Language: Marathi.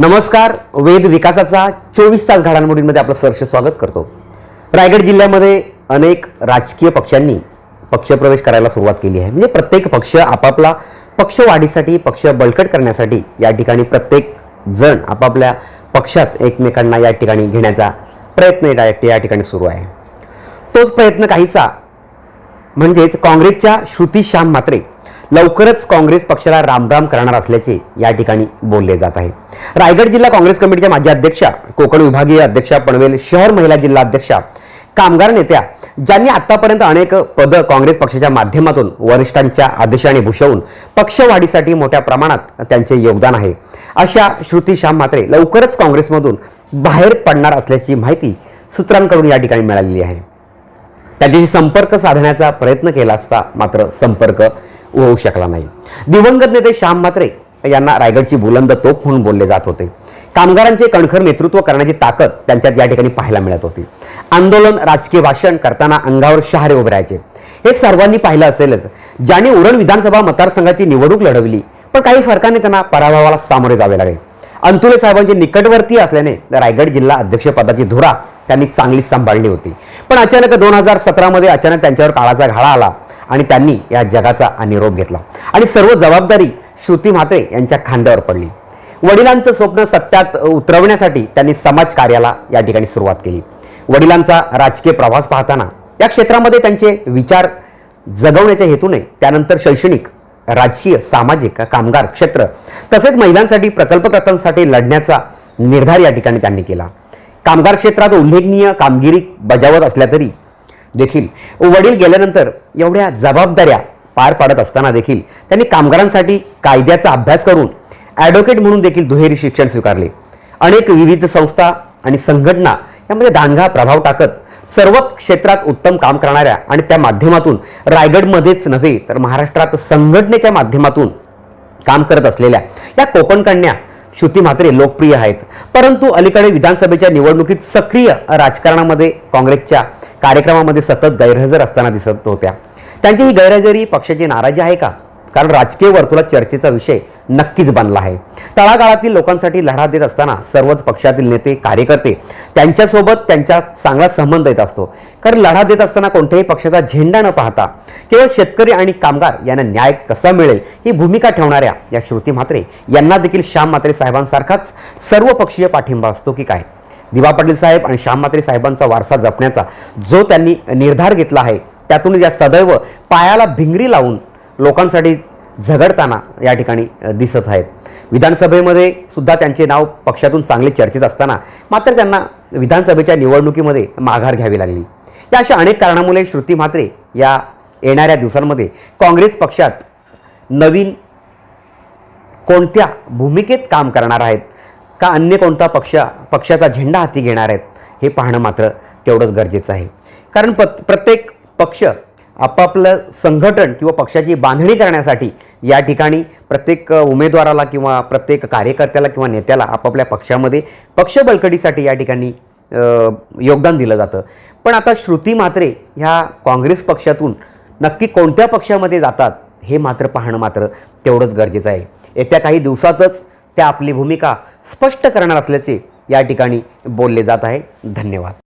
नमस्कार. वेद विकासाचा चोवीस तास घडामोडींमध्ये आपलं सहर्ष स्वागत करतो. रायगड जिल्ह्यामध्ये अनेक राजकीय पक्षांनी पक्षप्रवेश करायला सुरुवात केली आहे. म्हणजे प्रत्येक पक्ष आपापला पक्ष वाढीसाठी पक्ष बळकट करण्यासाठी या ठिकाणी प्रत्येक जण आपापल्या पक्षात एकमेकांना या ठिकाणी घेण्याचा प्रयत्न या या ठिकाणी सुरू आहे. तोच प्रयत्न काहीसा म्हणजेच काँग्रेसच्या श्रुती श्याम मात्रे लवकरच काँग्रेस पक्षाला रामराम करणार असल्याचे या ठिकाणी बोलले जात आहे. रायगड जिल्हा काँग्रेस कमिटीच्या माजी अध्यक्षा कोकण विभागीय अध्यक्षा पनवेल शहर महिला जिल्हा अध्यक्षा कामगार नेत्या ज्यांनी आतापर्यंत अनेक पदं काँग्रेस पक्षाच्या माध्यमातून वरिष्ठांच्या आदेशाने भूषवून पक्षवाढीसाठी मोठ्या प्रमाणात त्यांचे योगदान आहे. अशा श्रुती श्याम मात्रे लवकरच काँग्रेसमधून बाहेर पडणार असल्याची माहिती सूत्रांकडून या ठिकाणी मिळालेली आहे. त्यांच्याशी संपर्क साधण्याचा प्रयत्न केला असता मात्र संपर्क होऊ शकला नाही. दिवंगत नेते श्याम म्हात्रे यांना रायगडची बुलंद तोफ म्हणून बोलले जात होते. कामगारांचे कणखर नेतृत्व करण्याची ताकद त्यांच्यात या ठिकाणी पाहायला मिळत होती. आंदोलन राजकीय भाषण करताना अंगावर शहारे उभे राहायचे. हे सर्वांनी पाहिलं असेलच. ज्याने उरण विधानसभा मतदारसंघाची निवडणूक लढवली पण काही फरकाने त्यांना पराभवाला सामोरे जावे लागले. अंतुले साहेबांचे निकटवर्ती असल्याने रायगड जिल्हा अध्यक्षपदाची धुरा त्यांनी चांगली सांभाळली होती. पण अचानक दोन हजार सतरामध्ये अचानक त्यांच्यावर काळाचा घाळा आला. आणि त्यांनी या जगाचा निरोप घेतला. आणि सर्व जबाबदारी श्रुती म्हात्रे यांच्या खांद्यावर पडली. वडिलांचं स्वप्न सत्यात उतरवण्यासाठी त्यांनी समाजकार्याला या ठिकाणी सुरुवात केली. वडिलांचा राजकीय प्रवास पाहताना या क्षेत्रामध्ये त्यांचे विचार जगवण्याच्या हेतूने त्यानंतर शैक्षणिक राजकीय सामाजिक कामगार क्षेत्र तसेच महिलांसाठी प्रकल्पकर्त्यांसाठी लढण्याचा निर्धार या ठिकाणी त्यांनी केला. कामगार क्षेत्रात उल्लेखनीय कामगिरी बजावत असल्या तरी देखील. वडील गेल्यानंतर एवढ्या जबाबदाऱ्या पार पाडत असताना देखील त्यांनी कामगारांसाठी कायद्याचा अभ्यास करून ॲडव्होकेट म्हणून देखील दुहेरी शिक्षण स्वीकारले. अनेक विविध संस्था आणि संघटना यामध्ये दांडगा प्रभाव टाकत सर्व क्षेत्रात उत्तम काम करणाऱ्या आणि त्या माध्यमातून रायगडमध्येच नव्हे तर महाराष्ट्रात संघटनेच्या माध्यमातून काम करत असलेल्या या कोकणकन्या श्रुती म्हात्रे लोकप्रिय आहेत. परंतु अलीकडे विधानसभेच्या निवडणुकीत सक्रिय राजकारणामध्ये काँग्रेसच्या कार्यक्रमामध्ये सतत गैरहजर असताना दिसत होत्या. त्यांची ही गैरहजेरी पक्षाची नाराजी आहे का? कारण राजकीय वर्तुळात चर्चेचा विषय नक्कीच बनला आहे. तळागाळातील लोकांसाठी लढा देत असताना सर्वच पक्षातील नेते कार्यकर्ते त्यांच्यासोबत त्यांचा चांगला संबंध येत असतो. कारण लढा देत असताना कोणत्याही पक्षाचा झेंडा न पाहता केवळ शेतकरी आणि कामगार यांना न्याय कसा मिळेल ही भूमिका ठेवणाऱ्या या श्रुती म्हात्रे यांना देखील श्याम म्हात्रे साहेबांसारखाच सर्वपक्षीय पाठिंबा असतो की काय? दिवा पाटील साहेब आणि श्याम म्हात्रे साहेबांचा वारसा जपण्याचा जो त्यांनी निर्धार घेतला आहे त्यातून या सदैव पायाला भिंगरी लावून लोकांसाठी झगडताना या ठिकाणी दिसत आहेत. विधानसभेमध्ये सुद्धा त्यांचे नाव पक्षातून चांगले चर्चेत असताना मात्र त्यांना विधानसभेच्या निवडणुकीमध्ये माघार घ्यावी लागली. या अशा अनेक कारणामुळे श्रुती म्हात्रे या येणाऱ्या दिवसांमध्ये काँग्रेस पक्षात नवीन कोणत्या भूमिकेत काम करणार आहेत? का अन्य कोणता पक्ष पक्षाचा झेंडा हाती घेणार आहेत हे पाहणं मात्र तेवढंच गरजेचं आहे. कारण प प्रत्येक पक्ष आपापलं संघटन किंवा पक्षाची बांधणी करण्यासाठी या ठिकाणी प्रत्येक उमेदवाराला किंवा प्रत्येक कार्यकर्त्याला किंवा नेत्याला आपापल्या पक्षामध्ये पक्ष बळकटीसाठी या ठिकाणी योगदान दिलं जातं. पण आता श्रुती मात्रे ह्या काँग्रेस पक्षातून नक्की कोणत्या पक्षामध्ये जातात हे मात्र पाहणं मात्र तेवढंच गरजेचं आहे. येत्या काही दिवसातच त्या आपली भूमिका स्पष्ट करणार असल्याचे या ठिकाणी बोलले जात आहे. धन्यवाद.